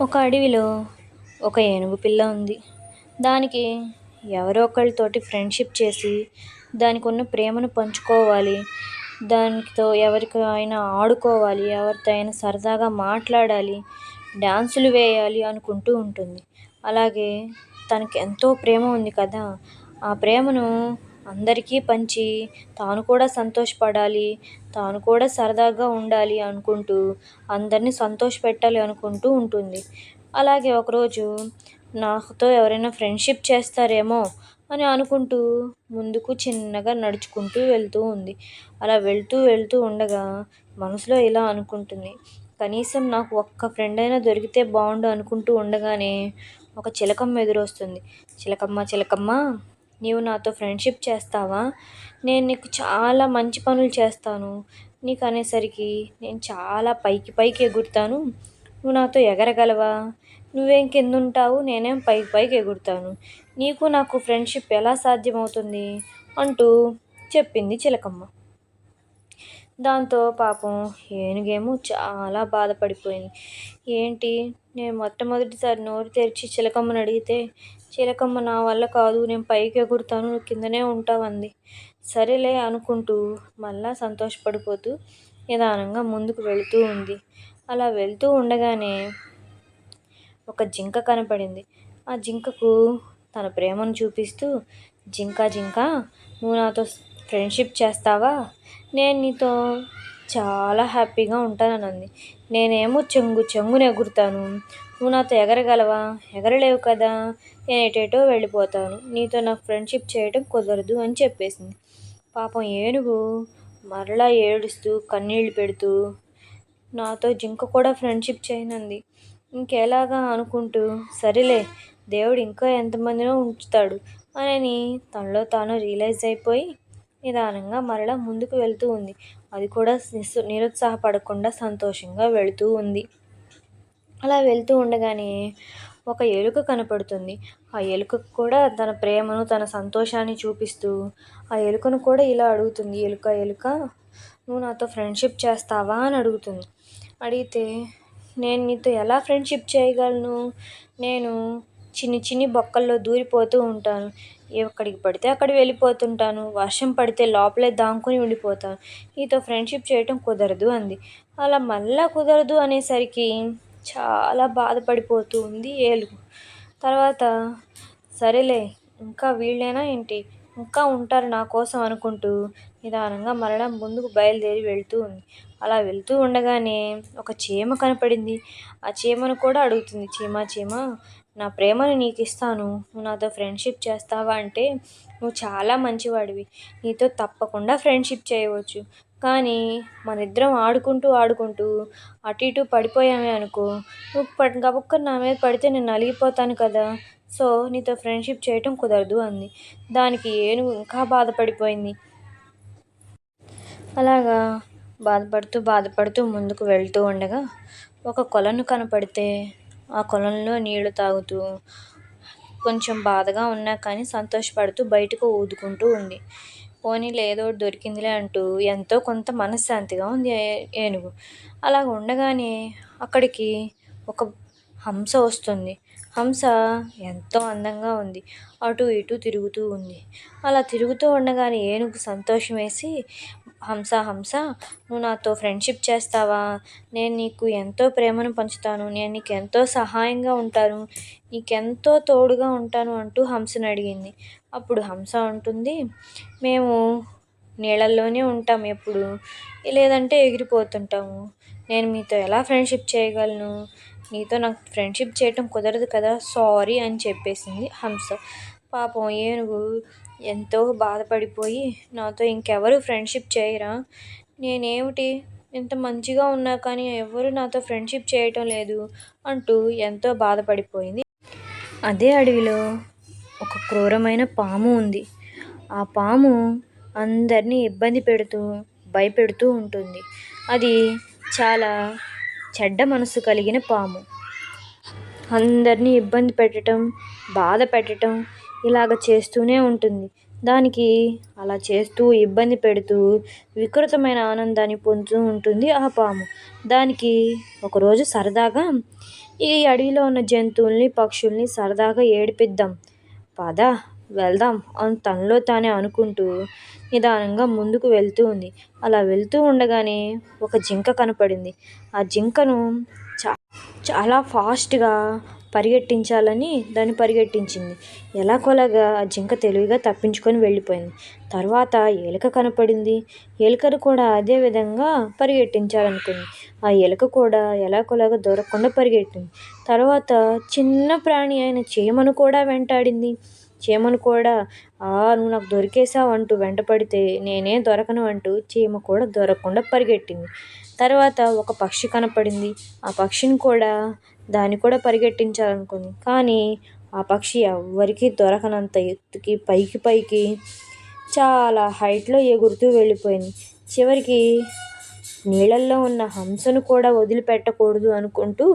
ఒక అడవిలో ఒక ఏనుగు పిల్ల ఉంది. దానికి ఎవరో ఒకళ్ళతోటి ఫ్రెండ్షిప్ చేసి దానికి ఉన్న ప్రేమను పంచుకోవాలి దానితో ఎవరికైనా అయినా ఆడుకోవాలి ఎవరితో అయినా సరదాగా మాట్లాడాలి డ్యాన్సులు వేయాలి అనుకుంటూ ఉంటుంది. అలాగే తనకి ఎంతో ప్రేమ ఉంది కదా ఆ ప్రేమను అందరికీ పంచి తాను కూడా సంతోషపడాలి తాను కూడా సరదాగా ఉండాలి అనుకుంటూ అందరినీ సంతోషపెట్టాలి అనుకుంటూ ఉంటుంది. అలాగే ఒకరోజు నాతో ఎవరైనా ఫ్రెండ్షిప్ చేస్తారేమో అని అనుకుంటూ ముందుకు చిన్నగా నడుచుకుంటూ వెళ్తూ ఉంది. అలా వెళ్తూ వెళ్తూ ఉండగా మనసులో ఇలా అనుకుంటుంది. కనీసం నాకు ఒక్క ఫ్రెండ్ అయినా దొరికితే బాగుండు అనుకుంటూ ఉండగానే ఒక చిలకమ్మ ఎదురొస్తుంది. చిలకమ్మ చిలకమ్మ నీవు నాతో ఫ్రెండ్షిప్ చేస్తావా? నేను నీకు చాలా మంచి పనులు చేస్తాను. నీకు అనేసరికి నేను చాలా పైకి పైకి ఎగురుతాను. నువ్వు నాతో ఎగరగలవా? నువ్వేం కింద ఉంటావు నేనేం పైకి పైకి ఎగురుతాను. నీకు నాకు ఫ్రెండ్షిప్ ఎలా సాధ్యమవుతుంది? అంటూ చెప్పింది చిలకమ్మ. దాంతో పాపం ఏనుగేమో చాలా బాధపడిపోయింది. ఏంటి? నేను మొట్టమొదటిసారి నోరు తెరిచి చిలకమ్మని అడిగితే చిలకమ్మ నా వల్ల కాదు నేను పైకి ఎగురుతాను నువ్వు కిందనే ఉంటావంది సరేలే అనుకుంటూ మళ్ళా సంతోషపడిపోతూ నిదానంగా ముందుకు వెళుతూ ఉంది. అలా వెళ్తూ ఉండగానే ఒక జింక కనపడింది. ఆ జింకకు తన ప్రేమను చూపిస్తూ జింక జింక నువ్వు నాతో ఫ్రెండ్షిప్ చేస్తావా? నేను నీతో చాలా హ్యాపీగా ఉంటాను అంది నేనేమో చెంగు చెంగున ఎగురుతాను. నువ్వు నాతో ఎగరగలవా? ఎగరలేవు కదా? నేను ఎటేటో వెళ్ళిపోతాను. నీతో నాకు ఫ్రెండ్షిప్ చేయటం కుదరదు అని చెప్పేసింది. పాపం ఏనుగు మరలా ఏడుస్తూ కన్నీళ్ళు పెడుతూ నాతో జింక కూడా ఫ్రెండ్షిప్ చేయనంది ఇంకెలాగా అనుకుంటూ సరేలే దేవుడు ఇంకా ఎంతమందినో ఉంచుతాడు. అని తనలో తాను రియలైజ్ అయిపోయి నిదానంగా మరలా ముందుకు వెళ్తూ ఉంది. అది కూడా నిస్సు నిరుత్సాహపడకుండా సంతోషంగా వెళుతూ ఉంది. అలా వెళ్తూ ఉండగానే ఒక ఎలుక కనపడుతుంది. ఆ ఎలుకకు కూడా తన ప్రేమను తన సంతోషాన్ని చూపిస్తూ ఆ ఎలుకను కూడా ఇలా అడుగుతుంది. ఎలుక ఎలుక నువ్వు నాతో ఫ్రెండ్షిప్ చేస్తావా? అని అడుగుతుంది. అడిగితే నేను నీతో ఎలా ఫ్రెండ్షిప్ చేయగలను? నేను చిన్ని చిన్ని బొక్కల్లో దూరిపోతూ ఉంటాను. ఎక్కడికి పడితే అక్కడ వెళ్ళిపోతుంటాను. వర్షం పడితే లోపలే దాంకుని ఉండిపోతాను. నీతో ఫ్రెండ్షిప్ చేయటం కుదరదు అంది. అలా మళ్ళా కుదరదు అనేసరికి చాలా బాధపడిపోతూ ఉంది ఏలుగు తర్వాత సరేలే ఇంకా వీళ్ళేనా ఏంటి? ఇంకా ఉంటారు నా కోసం అనుకుంటూ నిదానంగా మరలా ముందుకు బయలుదేరి వెళ్తూ ఉంది. అలా వెళ్తూ ఉండగానే ఒక చీమ కనపడింది. ఆ చీమను కూడా అడుగుతుంది. చీమ చీమ నా ప్రేమను నీకు ఇస్తాను నువ్వు నాతో ఫ్రెండ్షిప్ చేస్తావా అంటే నువ్వు చాలా మంచివాడివి. నీతో తప్పకుండా ఫ్రెండ్షిప్ చేయవచ్చు. కానీ మన ఇద్దరం ఆడుకుంటూ ఆడుకుంటూ అటు ఇటు పడిపోయామే అనుకో నువ్వు పడి గబుక్క నా మీద పడితే నేను నలిగిపోతాను కదా. సో నీతో ఫ్రెండ్షిప్ చేయటం కుదరదు అంది. దానికి ఏనుగు ఇంకా బాధపడిపోయింది. అలాగా బాధపడుతూ బాధపడుతూ ముందుకు వెళ్తూ ఉండగా ఒక కొలను కనపడితే ఆ కొలంలో నీళ్ళు తాగుతూ కొంచెం బాధగా ఉన్నా కానీ సంతోషపడుతూ బయటకు ఊదుకుంటూ ఉంది. పోనీలే ఏదో ఒకటి దొరికిందిలే అంటూ ఎంతో కొంత మనశ్శాంతిగా ఉంది ఏ- ఏనుగు. అలా ఉండగానే అక్కడికి ఒక హంస వస్తుంది. హంస ఎంతో అందంగా ఉంది. అటు ఇటు తిరుగుతూ ఉంది. అలా తిరుగుతూ ఉండగానే ఏనుగు సంతోషం వేసి హంస హంస నువ్వు నాతో ఫ్రెండ్షిప్ చేస్తావా? నేను నీకు ఎంతో ప్రేమను పంచుతాను నేను నీకు ఎంతో సహాయంగా ఉంటాను నీకెంతో తోడుగా ఉంటాను అంటూ హంసను అడిగింది. అప్పుడు హంస ఉంటుంది మేము నీళ్ళల్లోనే ఉంటాం ఎప్పుడు? లేదంటే ఎగిరిపోతుంటాము. నేను మీతో ఎలా ఫ్రెండ్షిప్ చేయగలను? నీతో నాకు ఫ్రెండ్షిప్ చేయటం కుదరదు కదా సారీ అని చెప్పేసింది హంస. పాపం ఏనుగు ఎంతో బాధపడిపోయి నాతో ఇంకెవరు ఫ్రెండ్షిప్ చేయరా? నేనేమిటి? ఇంత మంచిగా ఉన్నా కానీ ఎవరు నాతో ఫ్రెండ్షిప్ చేయటం లేదు అంటూ ఎంతో బాధపడిపోయింది. అదే అడవిలో ఒక క్రూరమైన పాము ఉంది. ఆ పాము అందరినీ ఇబ్బంది పెడుతూ భయపెడుతూ ఉంటుంది. అది చాలా చెడ్డ మనసు కలిగిన పాము. అందరినీ ఇబ్బంది పెట్టడం బాధ పెట్టడం ఇలాగ చేస్తూనే ఉంటుంది. దానికి అలా చేస్తూ ఇబ్బంది పెడుతూ వికృతమైన ఆనందాన్ని పొందుతూ ఉంటుంది ఆ పాము. దానికి ఒకరోజు సరదాగా ఈ అడవిలో ఉన్న జంతువుల్ని పక్షుల్ని సరదాగా ఏడిపిద్దాం. పద వెళ్దాం అని తనలో తానే అనుకుంటూ నిదానంగా ముందుకు వెళ్తూ ఉంది. అలా వెళ్తూ ఉండగానే ఒక జింక కనపడింది. ఆ జింకను చా చాలా ఫాస్ట్గా పరిగెట్టించాలని దాన్ని పరిగెట్టించింది. ఎలాగోలాగా ఆ జింక తెలివిగా తప్పించుకొని వెళ్ళిపోయింది. తర్వాత ఎలుక కనపడింది. ఎలుకను కూడా అదే విధంగా పరిగెట్టించాలనుకుంది. ఆ ఎలుక కూడా ఎలాగోలాగా దొరకకుండా పరిగెట్టింది. తర్వాత చిన్న ప్రాణి అయిన చీమను కూడా వెంటాడింది. చీమను కూడా ఆ నువ్వు నాకు దొరికేసావు అంటూ వెంటపడితే నేనే దొరకను అంటూ చీమ కూడా దొరకకుండా పరిగెట్టింది. తర్వాత ఒక పక్షి కనపడింది. ఆ పక్షిని కూడా దాన్ని కూడా పరిగెట్టించాలనుకుంది. కానీ ఆ పక్షి ఎవ్వరికీ దొరకనంత ఎత్తుకి పైకి పైకి చాలా హైట్లో ఎగురుతూ వెళ్ళిపోయింది. చివరికి నీళ్ళల్లో ఉన్న హంసను కూడా వదిలిపెట్టకూడదు అనుకుంటూ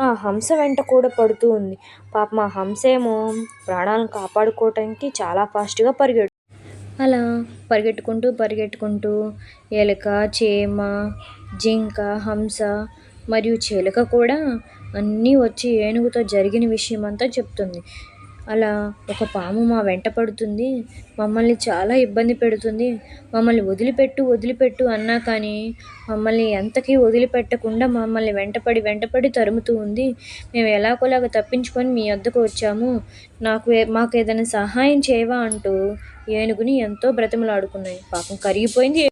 ఆ హంస వెంట కూడా పడుతూ ఉంది. పాపం ఆ హంస ఏమో ప్రాణాలను కాపాడుకోవటానికి చాలా ఫాస్ట్గా పరిగెడు అలా పరిగెట్టుకుంటూ పరిగెట్టుకుంటూ ఎలుక చేమ జింక హంస మరియు చిలుక కూడా అన్నీ వచ్చి ఏనుగుతో జరిగిన విషయం అంతా చెప్తుంది. అలా ఒక పాము మా వెంట పడుతుంది. మమ్మల్ని చాలా ఇబ్బంది పెడుతుంది. మమ్మల్ని వదిలిపెట్టు వదిలిపెట్టు అన్నా కానీ మమ్మల్ని ఎంతకీ వదిలిపెట్టకుండా మమ్మల్ని వెంటపడి వెంటపడి తరుముతూ ఉంది. మేము ఎలాగోలాగ తప్పించుకొని మీ వద్దకు వచ్చాము. నాకు మాకు ఏదైనా సహాయం చేయవా అంటూ ఏనుగుని ఎంతో బ్రతిమలాడుకున్నాయి. పాపం కరిగిపోయింది.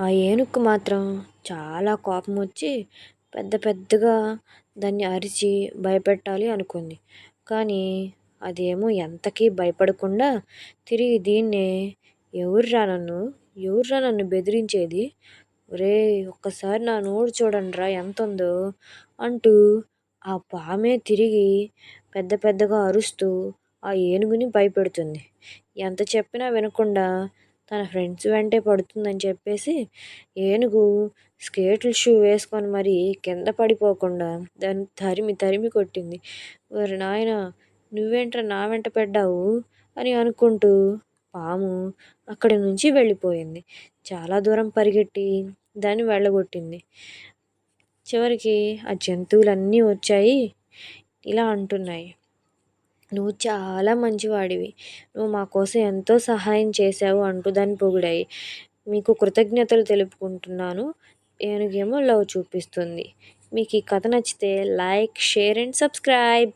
ఆ ఏనుగుకు మాత్రం చాలా కోపం వచ్చి పెద్ద పెద్దగా దాన్ని అరిచి భయపెట్టాలి అనుకుంది. కానీ అదేమో ఎంతకీ భయపడకుండా తిరిగి దీన్నే ఎవర్రా నన్ను? ఎవర్రా నన్ను బెదిరించేది? ఒరే ఒక్కసారి నా నోరు చూడండిరా ఎంత ఉందో అంటూ ఆ పామే తిరిగి పెద్ద పెద్దగా అరుస్తూ ఆ ఏనుగుని భయపెడుతుంది. ఎంత చెప్పినా వినకుండా తన ఫ్రెండ్స్ వెంటే పడుతుందని చెప్పేసి ఏనుగు స్కేట్లు షూ వేసుకొని మరి కింద పడిపోకుండా దాన్ని తరిమి తరిమి కొట్టింది. మరి నాయన నువ్వేంట్రా నా వెంట పడ్డావు? అని అనుకుంటూ పాము అక్కడి నుంచి వెళ్ళిపోయింది. చాలా దూరం పరిగెట్టి దాన్ని వెళ్ళగొట్టింది. చివరికి ఆ జంతువులన్నీ వచ్చాయి ఇలా అంటున్నాయి. నువ్వు చాలా మంచివాడివి. నువ్వు మా కోసం ఎంతో సహాయం చేశావు అంటూ దాన్ని పొగిడాయి. మీకు కృతజ్ఞతలు తెలుపుకుంటున్నాను. ఏనుగేమో లవ్ చూపిస్తుంది. మీకు ఈ కథ నచ్చితే లైక్ షేర్ అండ్ సబ్స్క్రైబ్.